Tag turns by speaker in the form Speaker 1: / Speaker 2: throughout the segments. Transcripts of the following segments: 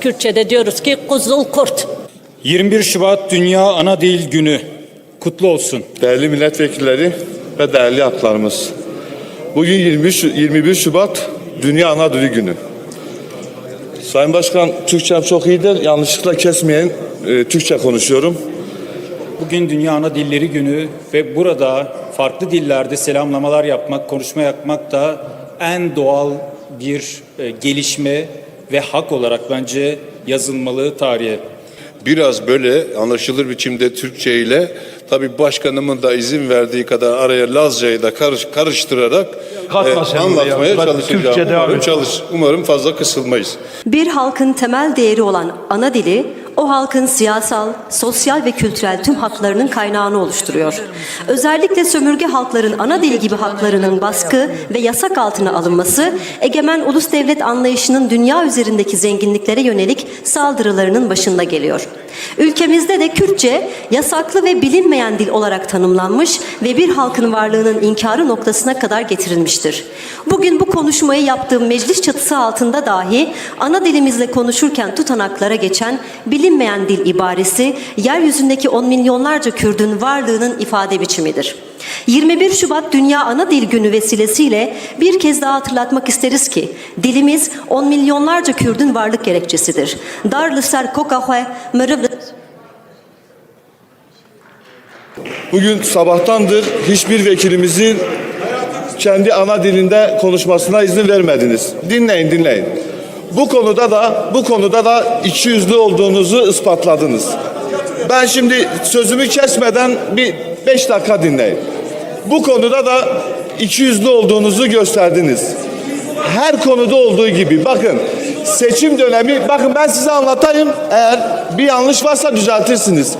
Speaker 1: Kürtçe'de diyoruz ki kuzul kurt.
Speaker 2: 21 Şubat Dünya Ana Dil Günü kutlu olsun.
Speaker 3: Değerli milletvekilleri ve değerli haklarımız. Bugün 23, 21 Şubat Dünya Ana Dili Günü. Sayın Başkan, Türkçem çok iyidir. Yanlışlıkla kesmeyin. Ee, Türkçe konuşuyorum.
Speaker 2: Bugün Dünya Ana Dilleri Günü ve burada farklı dillerde selamlamalar yapmak, konuşma yapmak da en doğal bir e, gelişme ve hak olarak bence yazılmalı tarihe.
Speaker 4: biraz böyle anlaşılır biçimde Türkçe ile tabii başkanımın da izin verdiği kadar araya Lazcayı da karış, karıştırarak e, anlatmaya çalışacağım.
Speaker 5: Türkçe devam
Speaker 4: umarım, çalış, umarım fazla kısılmayız.
Speaker 6: Bir halkın temel değeri olan ana dili, o halkın siyasal, sosyal ve kültürel tüm haklarının kaynağını oluşturuyor. Özellikle sömürge halkların ana dili gibi haklarının baskı ve yasak altına alınması, egemen ulus devlet anlayışının dünya üzerindeki zenginliklere yönelik saldırılarının başında geliyor. Ülkemizde de Kürtçe yasaklı ve bilinmeyen dil olarak tanımlanmış ve bir halkın varlığının inkarı noktasına kadar getirilmiştir. Bugün bu konuşmayı yaptığım meclis çatısı altında dahi ana dilimizle konuşurken tutanaklara geçen bilinmeyen dil ibaresi yeryüzündeki on milyonlarca Kürdün varlığının ifade biçimidir. 21 Şubat Dünya Ana Dil Günü vesilesiyle bir kez daha hatırlatmak isteriz ki dilimiz on milyonlarca Kürdün varlık gerekçesidir. Darlıser kokahwe mırıv
Speaker 3: Bugün sabahtandır hiçbir vekilimizin kendi ana dilinde konuşmasına izin vermediniz. Dinleyin, dinleyin. Bu konuda da bu konuda da iki yüzlü olduğunuzu ispatladınız. Ben şimdi sözümü kesmeden bir beş dakika dinleyin. Bu konuda da iki yüzlü olduğunuzu gösterdiniz. Her konuda olduğu gibi bakın seçim dönemi bakın ben size anlatayım eğer bir yanlış varsa düzeltirsiniz.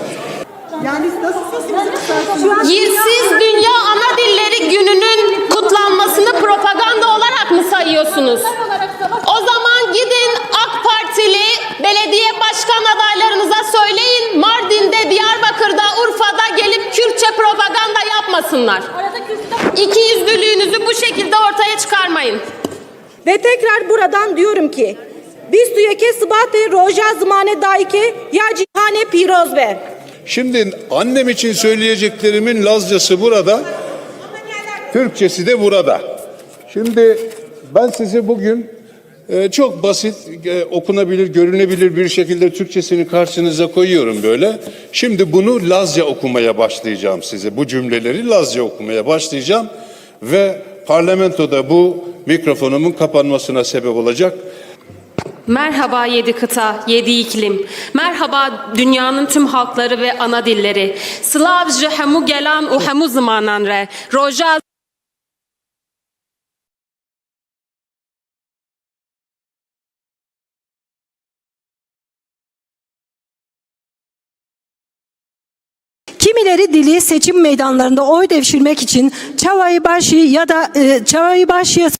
Speaker 7: Siz Dünya yapmasınlar. İki yüzlülüğünüzü bu şekilde ortaya çıkarmayın.
Speaker 8: Ve tekrar buradan diyorum ki biz tüyeke sıbatı roja zmane daike ya cihane piroz be.
Speaker 4: Şimdi annem için söyleyeceklerimin Lazcası burada, Türkçesi de burada. Şimdi ben size bugün çok basit, e, okunabilir, görünebilir bir şekilde Türkçesini karşınıza koyuyorum böyle. Şimdi bunu Lazca okumaya başlayacağım size. Bu cümleleri Lazca okumaya başlayacağım ve parlamentoda bu mikrofonumun kapanmasına sebep olacak.
Speaker 7: Merhaba yedi kıta, yedi iklim. Merhaba dünyanın tüm halkları ve ana dilleri. Slavje hemu gelan u hemu zamanan re. Roja
Speaker 8: Kimileri dili seçim meydanlarında oy devşirmek için Çavayı Başı ya da e, Çavayı Başı'ya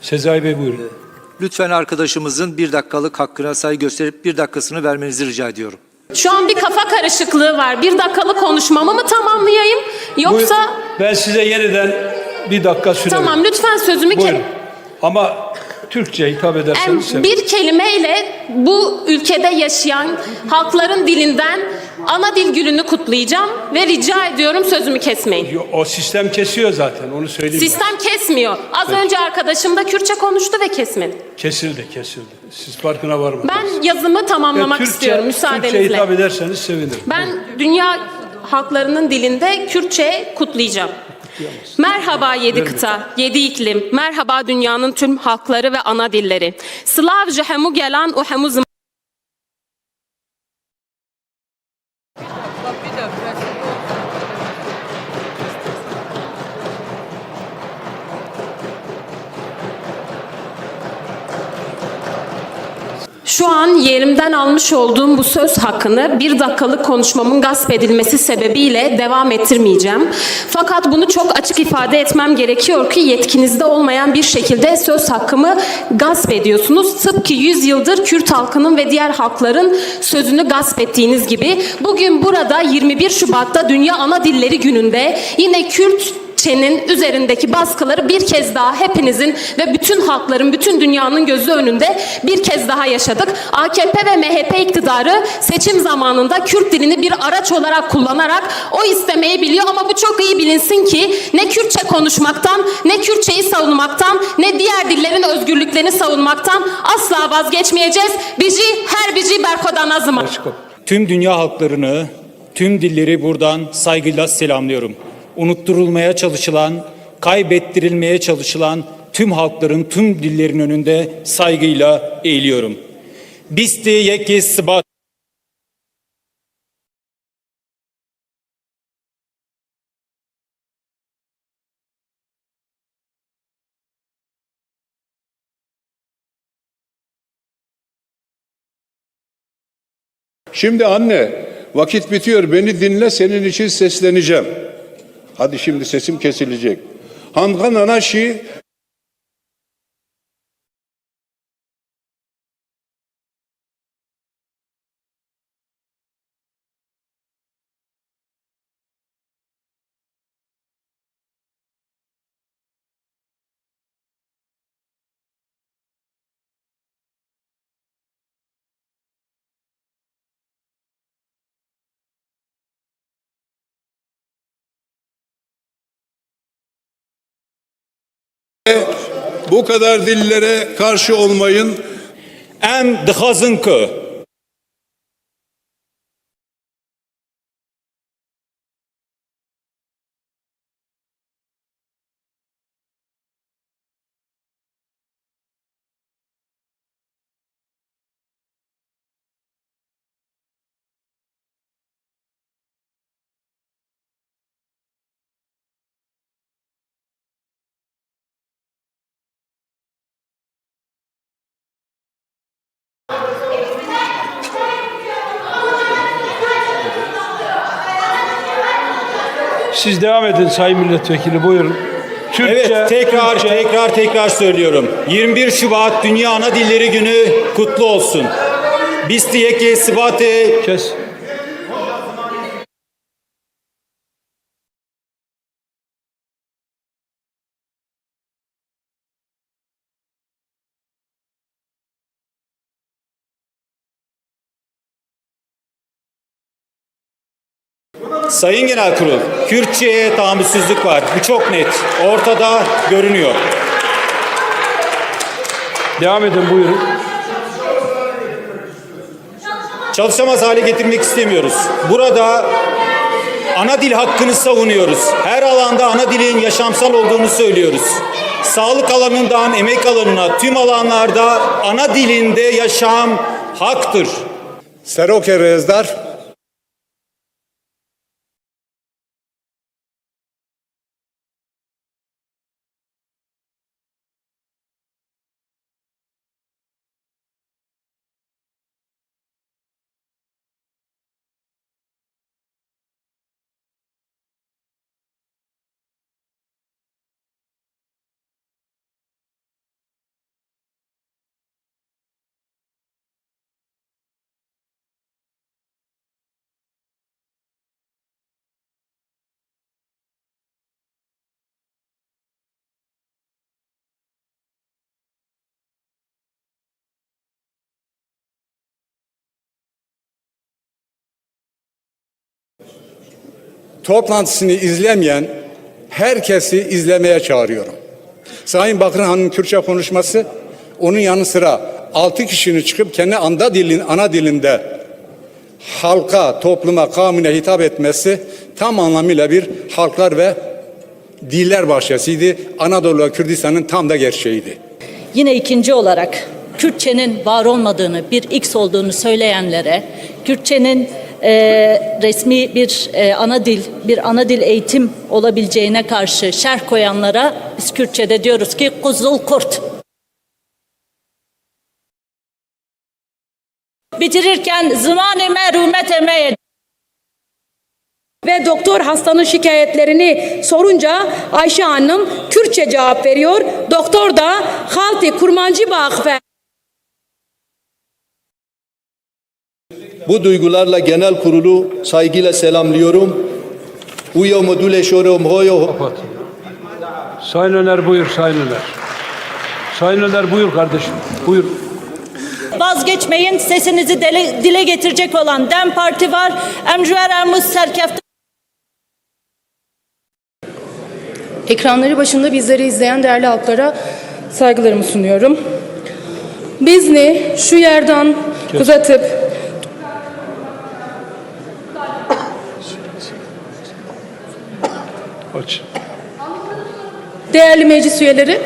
Speaker 5: Sezai Bey buyurun.
Speaker 9: Lütfen arkadaşımızın bir dakikalık hakkına saygı gösterip bir dakikasını vermenizi rica ediyorum.
Speaker 7: Şu an bir kafa karışıklığı var. Bir dakikalık konuşmamı mı tamamlayayım yoksa
Speaker 5: Buyur- Ben size yeniden bir dakika süre
Speaker 7: tamam lütfen sözümü
Speaker 5: Buyurun. Ama Türkçe hitap ederseniz sevinirim.
Speaker 7: bir kelimeyle bu ülkede yaşayan halkların dilinden ana dil gününü kutlayacağım ve rica ediyorum sözümü kesmeyin.
Speaker 5: Yo, O sistem kesiyor zaten onu söyleyeyim.
Speaker 7: Sistem kesmiyor. Az önce arkadaşım da Kürtçe konuştu ve kesmedi.
Speaker 5: Kesildi kesildi. Siz farkına varmadınız.
Speaker 7: Ben yazımı tamamlamak
Speaker 5: Ya Türkçe-
Speaker 7: istiyorum
Speaker 5: Türkçe hitap
Speaker 7: müsaadenizle.
Speaker 5: ederseniz sevinirim.
Speaker 7: Ben dünya halklarının dilinde Kürtçe kutlayacağım. Merhaba yedi kıta, yedi iklim, merhaba dünyanın tüm halkları ve ana dilleri. Slavje hemu gelan u hemu almış olduğum bu söz hakkını bir dakikalık konuşmamın gasp edilmesi sebebiyle devam ettirmeyeceğim. Fakat bunu çok açık ifade etmem gerekiyor ki yetkinizde olmayan bir şekilde söz hakkımı gasp ediyorsunuz. Tıpkı 100 yıldır Kürt halkının ve diğer halkların sözünü gasp ettiğiniz gibi bugün burada 21 Şubat'ta Dünya Ana Dilleri Günü'nde yine Kürt Kürtçenin üzerindeki baskıları bir kez daha hepinizin ve bütün halkların, bütün dünyanın gözü önünde bir kez daha yaşadık. AKP ve MHP iktidarı seçim zamanında Kürt dilini bir araç olarak kullanarak o istemeyi biliyor ama bu çok iyi bilinsin ki ne Kürtçe konuşmaktan, ne Kürtçeyi savunmaktan, ne diğer dillerin özgürlüklerini savunmaktan asla vazgeçmeyeceğiz. Bici her bici berkodan azıma.
Speaker 2: Tüm dünya halklarını, tüm dilleri buradan saygıyla selamlıyorum. Unutturulmaya çalışılan, kaybettirilmeye çalışılan tüm halkların, tüm dillerin önünde saygıyla eğiliyorum. Bisti yeki sıbat.
Speaker 4: Şimdi anne vakit bitiyor beni dinle senin için sesleneceğim. Hadi şimdi sesim kesilecek. Hangan anaşi bu kadar dillere karşı olmayın.
Speaker 2: Em dixazin ku
Speaker 5: Siz devam edin Sayın Milletvekili buyurun. Türkçe,
Speaker 2: Evet tekrar
Speaker 5: Türkçe-
Speaker 2: tekrar tekrar söylüyorum. 21 Şubat Dünya Ana Dilleri Günü kutlu olsun. Bisti yeki sıbatı
Speaker 5: Kes.
Speaker 2: Sayın Genel Kurul, Kürtçe'ye tahammülsüzlük var. Bu çok net. Ortada görünüyor.
Speaker 5: Devam edin buyurun.
Speaker 2: Çalışamaz hale getirmek istemiyoruz. Burada ana dil hakkını savunuyoruz. Her alanda ana dilin yaşamsal olduğunu söylüyoruz. Sağlık alanından emek alanına tüm alanlarda ana dilinde yaşam haktır.
Speaker 4: Seroke Rezdar
Speaker 10: toplantısını izlemeyen herkesi izlemeye çağırıyorum. Sayın Bakır Han'ın Kürtçe konuşması onun yanı sıra altı kişinin çıkıp kendi anda dilin, ana dilinde halka, topluma, kavmine hitap etmesi tam anlamıyla bir halklar ve diller bahçesiydi. Anadolu ve Kürdistan'ın tam da gerçeğiydi.
Speaker 1: Yine ikinci olarak Kürtçenin var olmadığını, bir X olduğunu söyleyenlere, Kürtçenin e, resmi bir e, ana dil, bir ana dil eğitim olabileceğine karşı şerh koyanlara biz Kürtçe'de diyoruz ki kuzul kurt. Bitirirken zıman-ı merumet emeye
Speaker 8: Ve doktor hastanın şikayetlerini sorunca Ayşe Hanım Kürtçe cevap veriyor. Doktor da halti kurmancı bakfe.
Speaker 11: Bu duygularla genel kurulu saygıyla selamlıyorum. Uyo module şorom hoyo.
Speaker 5: Sayın Öner buyur Sayın Öner. Sayın Öner buyur kardeşim. Buyur.
Speaker 1: Vazgeçmeyin sesinizi dile, dile getirecek olan DEM Parti var. Emcüver Ermuz Serkefte
Speaker 11: Ekranları başında bizleri izleyen değerli halklara saygılarımı sunuyorum. Bizni şu yerden uzatıp değerli meclis üyeleri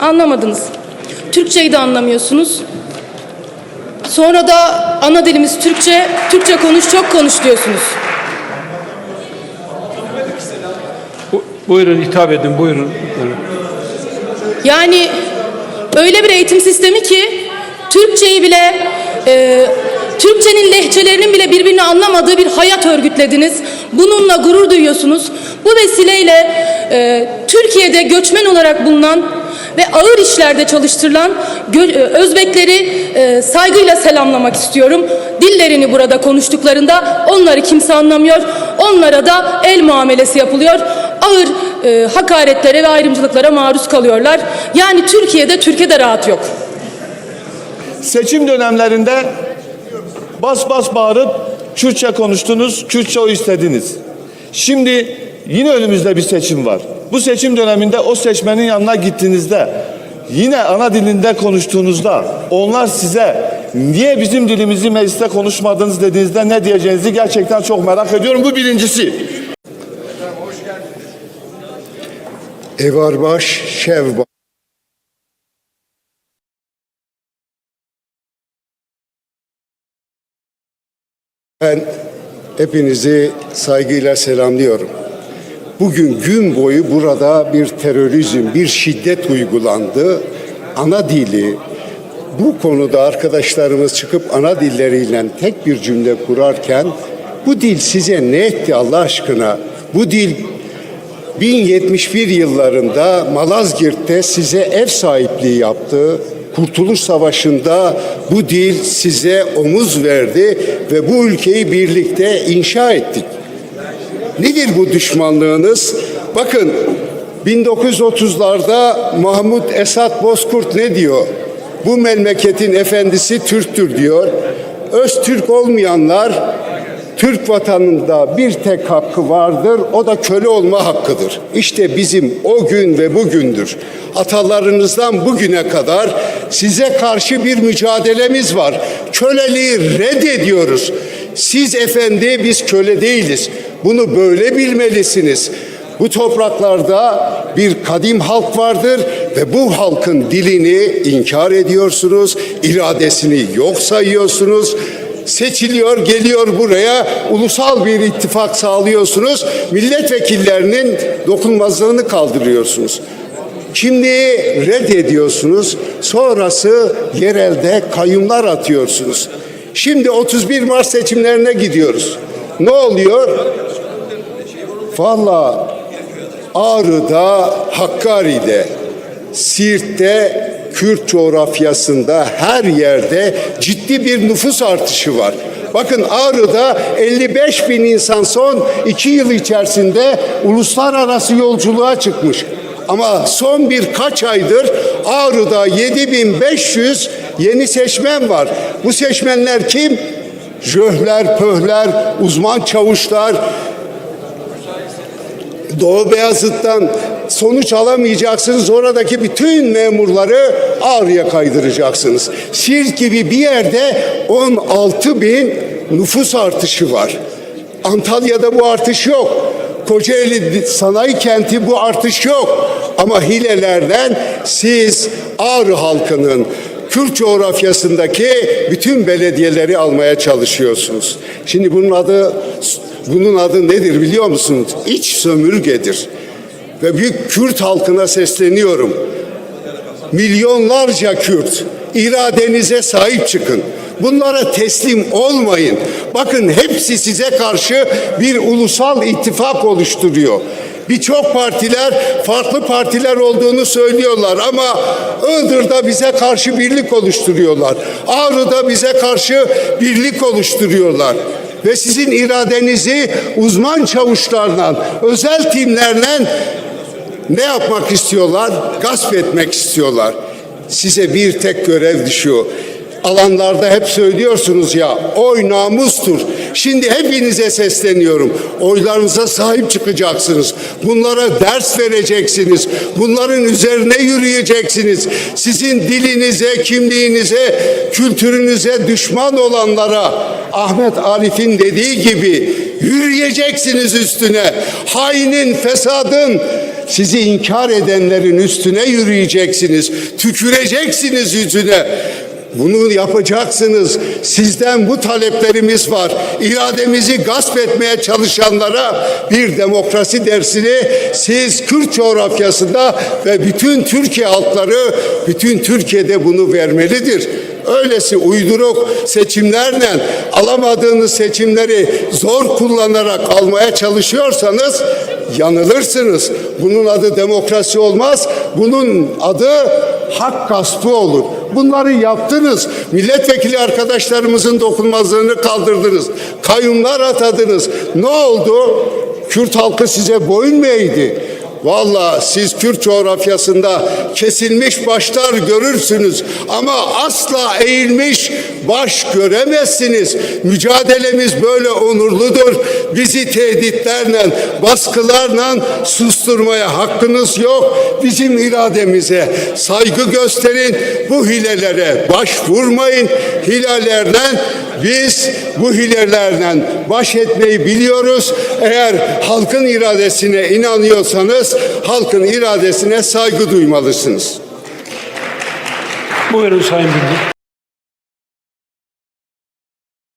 Speaker 11: anlamadınız. Türkçeyi de anlamıyorsunuz. Sonra da ana dilimiz Türkçe, Türkçe konuş çok konuş diyorsunuz.
Speaker 5: Bu- buyurun hitap edin buyurun. Buyurun.
Speaker 11: Yani öyle bir eğitim sistemi ki Türkçeyi bile e, Türkçenin lehçelerinin bile birbirini anlamadığı bir hayat örgütlediniz. Bununla gurur duyuyorsunuz. Bu vesileyle e, Türkiye'de göçmen olarak bulunan ve ağır işlerde çalıştırılan e, Özbekleri e, saygıyla selamlamak istiyorum. Dillerini burada konuştuklarında onları kimse anlamıyor. Onlara da el muamelesi yapılıyor. Ağır e, hakaretlere ve ayrımcılıklara maruz kalıyorlar. Yani Türkiye'de Türkiye'de rahat yok.
Speaker 3: Seçim dönemlerinde bas bas bağırıp Kürtçe konuştunuz, Kürtçe o istediniz. Şimdi yine önümüzde bir seçim var. Bu seçim döneminde o seçmenin yanına gittiğinizde yine ana dilinde konuştuğunuzda onlar size niye bizim dilimizi mecliste konuşmadınız dediğinizde ne diyeceğinizi gerçekten çok merak ediyorum. Bu birincisi.
Speaker 12: Evarbaş Şevba. Ben hepinizi saygıyla selamlıyorum. Bugün gün boyu burada bir terörizm, bir şiddet uygulandı. Ana dili, bu konuda arkadaşlarımız çıkıp ana dilleriyle tek bir cümle kurarken bu dil size ne etti Allah aşkına? Bu dil 1071 yıllarında Malazgirt'te size ev sahipliği yaptı. Kurtuluş Savaşı'nda bu dil size omuz verdi ve bu ülkeyi birlikte inşa ettik. Nedir bu düşmanlığınız? Bakın 1930'larda Mahmut Esat Bozkurt ne diyor? Bu memleketin efendisi Türktür diyor. Öz Türk olmayanlar Türk vatanında bir tek hakkı vardır, o da köle olma hakkıdır. İşte bizim o gün ve bugündür. Atalarınızdan bugüne kadar size karşı bir mücadelemiz var. Köleliği reddediyoruz. Siz efendi, biz köle değiliz. Bunu böyle bilmelisiniz. Bu topraklarda bir kadim halk vardır ve bu halkın dilini inkar ediyorsunuz, iradesini yok sayıyorsunuz seçiliyor, geliyor buraya ulusal bir ittifak sağlıyorsunuz. Milletvekillerinin dokunmazlığını kaldırıyorsunuz. Şimdi reddediyorsunuz. Sonrası yerelde kayyumlar atıyorsunuz. Şimdi 31 Mart seçimlerine gidiyoruz. Ne oluyor? Valla Ağrı'da, Hakkari'de, Siirt'te, Kürt coğrafyasında her yerde ciddi bir nüfus artışı var. Bakın Ağrı'da 55 bin insan son iki yıl içerisinde uluslararası yolculuğa çıkmış. Ama son birkaç aydır Ağrı'da 7500 yeni seçmen var. Bu seçmenler kim? Jöhler, pöhler, uzman çavuşlar, Doğu Beyazıt'tan sonuç alamayacaksınız. Oradaki bütün memurları Ağrı'ya kaydıracaksınız. Siirt gibi bir yerde 16 bin nüfus artışı var. Antalya'da bu artış yok. Kocaeli sanayi kenti bu artış yok. Ama hilelerden siz Ağrı halkının Kürt coğrafyasındaki bütün belediyeleri almaya çalışıyorsunuz. Şimdi bunun adı bunun adı nedir biliyor musunuz? İç sömürgedir. Ve büyük Kürt halkına sesleniyorum. Milyonlarca Kürt iradenize sahip çıkın. Bunlara teslim olmayın. Bakın hepsi size karşı bir ulusal ittifak oluşturuyor. Birçok partiler farklı partiler olduğunu söylüyorlar ama Iğdır'da bize karşı birlik oluşturuyorlar. Ağrı'da bize karşı birlik oluşturuyorlar. ve sizin iradenizi uzman çavuşlarla, özel timlerle ne yapmak istiyorlar? Gasp etmek istiyorlar. Size bir tek görev düşüyor. Alanlarda hep söylüyorsunuz ya oy namustur. Şimdi hepinize sesleniyorum. Oylarınıza sahip çıkacaksınız. Bunlara ders vereceksiniz. Bunların üzerine yürüyeceksiniz. Sizin dilinize, kimliğinize, kültürünüze düşman olanlara Ahmet Arif'in dediği gibi yürüyeceksiniz üstüne. Hainin, fesadın, sizi inkar edenlerin üstüne yürüyeceksiniz. Tüküreceksiniz yüzüne. Bunu yapacaksınız. Sizden bu taleplerimiz var. İrademizi gasp etmeye çalışanlara bir demokrasi dersini siz Kürt coğrafyasında ve bütün Türkiye halkları, bütün Türkiye'de bunu vermelidir. Öylesi uyduruk seçimlerle alamadığınız seçimleri zor kullanarak almaya çalışıyorsanız yanılırsınız. Bunun adı demokrasi olmaz. Bunun adı hak gaspı olur. Bunları yaptınız. Milletvekili arkadaşlarımızın dokunmazlığını kaldırdınız. Kayyumlar atadınız. Ne oldu? Kürt halkı size boyun mu eğdi? Valla siz Kürt coğrafyasında kesilmiş başlar görürsünüz ama asla eğilmiş baş göremezsiniz. Mücadelemiz böyle onurludur. Bizi tehditlerle, baskılarla susturmaya hakkınız yok. Bizim irademize saygı gösterin. Bu hilelere başvurmayın. Hilelerden biz bu hilelerle baş etmeyi biliyoruz. Eğer halkın iradesine inanıyorsanız halkın iradesine saygı duymalısınız.
Speaker 5: Buyurun Sayın Bilgi.